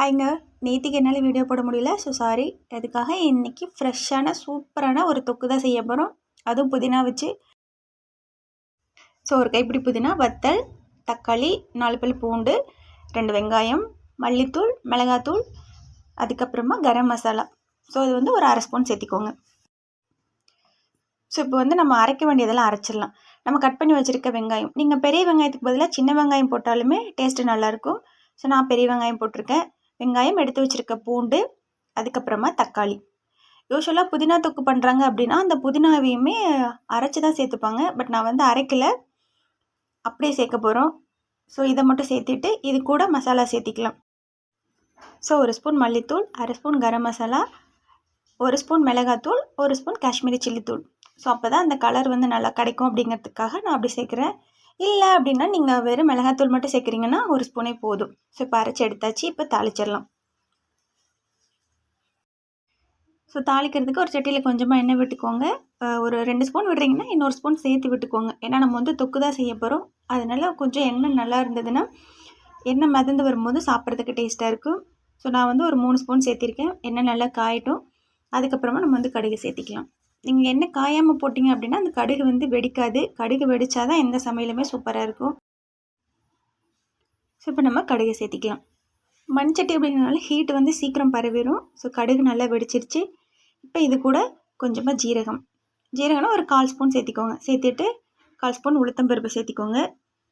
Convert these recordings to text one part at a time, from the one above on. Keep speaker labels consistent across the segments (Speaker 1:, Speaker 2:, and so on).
Speaker 1: ஹாய்ங்க நேற்றுக்கு என்னால் வீடியோ போட முடியல. ஸோ சாரி அதுக்காக இன்றைக்கி ஃப்ரெஷ்ஷான சூப்பரான ஒரு தொக்கு தான் செய்ய போகிறோம் அதுவும் புதினா வச்சு. ஸோ ஒரு கைப்பிடி புதினா வத்தல் தக்காளி நாலு பல் பூண்டு ரெண்டு வெங்காயம் மல்லித்தூள் மிளகாத்தூள் அதுக்கப்புறமா கரம் மசாலா. ஸோ இது வந்து ஒரு அரை ஸ்பூன் சேர்த்திக்கோங்க. ஸோ இப்போ வந்து நம்ம அரைக்க வேண்டியதெல்லாம் அரைச்சிடலாம். நம்ம கட் பண்ணி வச்சுருக்க வெங்காயம். நீங்கள் பெரிய வெங்காயத்துக்கு பதிலாக சின்ன வெங்காயம் போட்டாலுமே டேஸ்ட்டு நல்லாயிருக்கும் ஸோ நான் பெரிய வெங்காயம் போட்டிருக்கேன். வெங்காயம் எடுத்து வச்சுருக்க பூண்டு அதுக்கப்புறமா தக்காளி. யூஸ்வலாக புதினா தொக்கு பண்ணுறாங்க அப்படின்னா அந்த புதினாவையுமே அரைச்சி தான் சேர்த்துப்பாங்க. பட் நான் வந்து அரைக்கலை. அப்படியே சேர்க்க போகிறோம் ஸோ இதை மட்டும் சேர்த்துட்டு இது கூட மசாலா சேர்த்திக்கலாம். ஸோ ஒரு ஸ்பூன் மல்லித்தூள் அரை ஸ்பூன் கரம் மசாலா ஒரு ஸ்பூன் மிளகாத்தூள் ஒரு ஸ்பூன் காஷ்மீரி சில்லி தூள். ஸோ அப்போ தான் அந்த கலர் வந்து நல்லா கிடைக்கும் அப்படிங்கிறதுக்காக நான் அப்படி சேர்க்குறேன். இல்லை அப்படின்னா நீங்கள் வெறும் மிளகாத்தூள் மட்டும் சேர்க்குறீங்கன்னா ஒரு ஸ்பூனே போதும். ஸோ இப்போ அரைச்சி எடுத்தாச்சு இப்போ தாளிச்சிடலாம். ஸோ தாளிக்கிறதுக்கு ஒரு சட்டியில் கொஞ்சமாக எண்ணெய் விட்டுக்கோங்க. ஒரு ரெண்டு ஸ்பூன் விடுறீங்கன்னா இன்னொரு ஸ்பூன் சேர்த்து விட்டுக்கோங்க. ஏன்னா நம்ம வந்து தொக்கு தான் செய்ய போகிறோம் அதனால் கொஞ்சம் எண்ணெய் நல்லா இருந்ததுன்னா எண்ணெய் மிதந்து வரும்போது சாப்பிட்றதுக்கு டேஸ்ட்டாக இருக்கும். ஸோ நான் வந்து ஒரு மூணு ஸ்பூன் சேர்த்திருக்கேன். எண்ணெய் நல்லா காயட்டும். அதுக்கப்புறமா நம்ம வந்து கடுகு சேர்த்திக்கலாம். நீங்கள் என்ன காயாமல் போட்டிங்க அப்படின்னா அந்த கடுகு வந்து வெடிக்காது. கடுகு வெடித்தா தான் எந்த சமையலுமே சூப்பராக இருக்கும். ஸோ இப்போ நம்ம கடுகை சேர்த்திக்கலாம். மண்சட்டி அப்படிங்கிறனால ஹீட் வந்து சீக்கிரம் பரவிடும் ஸோ கடுகு நல்லா வெடிச்சிருச்சு. இப்போ இது கூட கொஞ்சமாக ஜீரகம். ஜீரகம்னா ஒரு கால் ஸ்பூன் சேர்த்திக்கோங்க. சேர்த்துட்டு கால் ஸ்பூன் உளுத்தம்பருப்பு சேர்த்திக்கோங்க.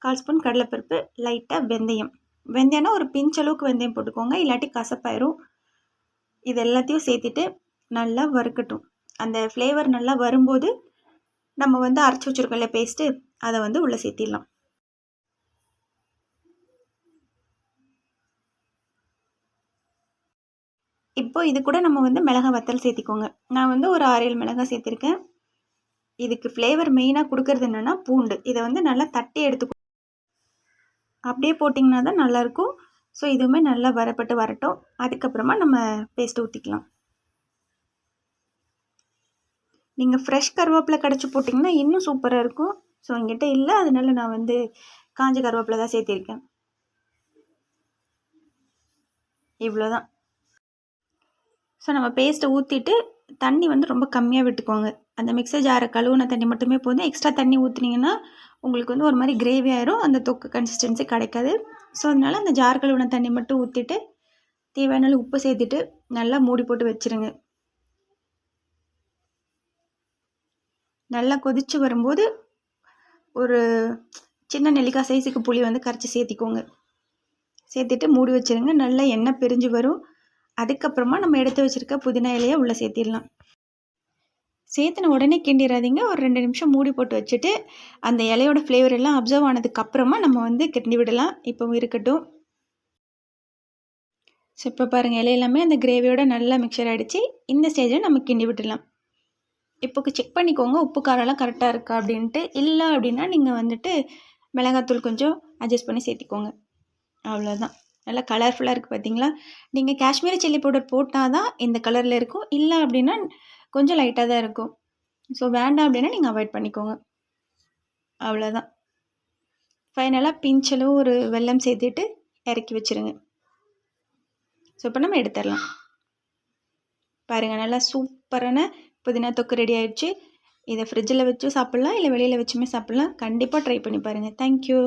Speaker 1: கால் ஸ்பூன் கடலைப்பருப்பு லைட்டாக வெந்தயம். வெந்தயம்னா ஒரு பிஞ்ச் அளவுக்கு வெந்தயம் போட்டுக்கோங்க. இல்லாட்டி கசப்பாயிரும். இது எல்லாத்தையும் சேர்த்துட்டு நல்லா வறுக்கட்டும். அந்த ஃப்ளேவர் நல்லா வரும்போது நம்ம வந்து அரைச்சி வச்சுருக்கோம்ல பேஸ்ட்டு அதை வந்து உள்ளே சேர்த்திடலாம். இப்போ இது கூட நம்ம வந்து மிளகா வத்தல் சேர்த்திக்கோங்க. நான் வந்து ஒரு ஆறு ஏழு மிளகாய் சேர்த்துருக்கேன். இதுக்கு ஃப்ளேவர் மெயினாக கொடுக்கறது என்னென்னா பூண்டு. இதை வந்து நல்லா தட்டி எடுத்து அப்படியே போட்டிங்கன்னா தான் நல்லாயிருக்கும். ஸோ இதுவுமே நல்லா வரப்பட்டு வரட்டும். அதுக்கப்புறமா நம்ம பேஸ்ட்டு ஊற்றிக்கலாம் நீங்கள் ஃப்ரெஷ் கருவேப்பிலை கிடச்சி போட்டிங்கன்னா இன்னும் சூப்பராக இருக்கும். ஸோ என்கிட்ட இல்லை. அதனால நான் வந்து காஞ்ச கருவேப்பிலை தான் சேர்த்திருக்கேன். இவ்வளோதான் ஸோ நம்ம பேஸ்ட்டை ஊற்றிட்டு தண்ணி வந்து ரொம்ப கம்மியாக விட்டுக்கோங்க. அந்த மிக்சர் ஜாரை கழுவுன தண்ணி மட்டுமே போதும். எக்ஸ்ட்ரா தண்ணி ஊற்றுனீங்கன்னா உங்களுக்கு வந்து ஒரு மாதிரி கிரேவி ஆயிரும். அந்த தொக்கு கன்சிஸ்டன்சி கிடைக்காது. ஸோ அதனால் அந்த ஜார் கழுவுன தண்ணி மட்டும் ஊற்றிட்டு தேவையான உப்பு சேர்த்துட்டு நல்லா மூடி போட்டு வச்சுருங்க. நல்லா கொதித்து வரும்போது ஒரு சின்ன நெல்லிக்காய் சைஸுக்கு புளி வந்து கரைச்சி சேர்த்திக்கோங்க. சேர்த்துட்டு மூடி வச்சுருங்க. நல்லா எண்ணெய் பிரிஞ்சு வரும். அதுக்கப்புறமா நம்ம எடுத்து வச்சுருக்க புதினா இலையை உள்ளே சேர்த்திடலாம். சேர்த்துன உடனே கிண்டிடாதீங்க ஒரு ரெண்டு நிமிஷம் மூடி போட்டு வச்சுட்டு அந்த இலையோட ஃப்ளேவர் எல்லாம் அப்சர்வ் ஆனதுக்கப்புறமா நம்ம வந்து கிண்டி விடலாம். இப்போ இருக்கட்டும். ஸோ இப்போ பாருங்கள் இலையெல்லாமே அந்த கிரேவியோட நல்லா மிக்சர் ஆகிடுச்சு இந்த ஸ்டேஜில் நம்ம கிண்டி விட்டுடலாம். இப்போ செக் பண்ணிக்கோங்க உப்பு காரம்லாம் கரெக்டாக இருக்கா அப்படின்ட்டு. இல்லை அப்படின்னா நீங்கள் வந்துட்டு மிளகாத்தூள் கொஞ்சம் அட்ஜஸ்ட் பண்ணி சேர்த்திக்கோங்க. அவ்வளோதான் நல்லா கலர்ஃபுல்லாக இருக்குது பார்த்தீங்களா நீங்கள் காஷ்மீரி சில்லி பவுடர் போட்டால் தான் இந்த கலரில் இருக்கும். இல்லை அப்படின்னா கொஞ்சம் லைட்டாக தான் இருக்கும். ஸோ வேண்டாம் அப்படின்னா நீங்கள் அவாய்ட் பண்ணிக்கோங்க. அவ்வளோதான் ஃபைனலாக பிஞ்சலும் ஒரு வெல்லம் சேர்த்துட்டு இறக்கி வச்சுருங்க. ஸோ இப்போ நம்ம எடுத்துடலாம். பாருங்கள் நல்லா சூப்பரான புதினா தொக்கு ரெடி ஆயிடுச்சு. இதை ஃப்ரிட்ஜில் வச்சும் சாப்பிட்லாம் இல்லை வெளியில் வச்சுமே சாப்பிட்லாம். கண்டிப்பாக ட்ரை பண்ணி பாருங்கள் தேங்க்யூ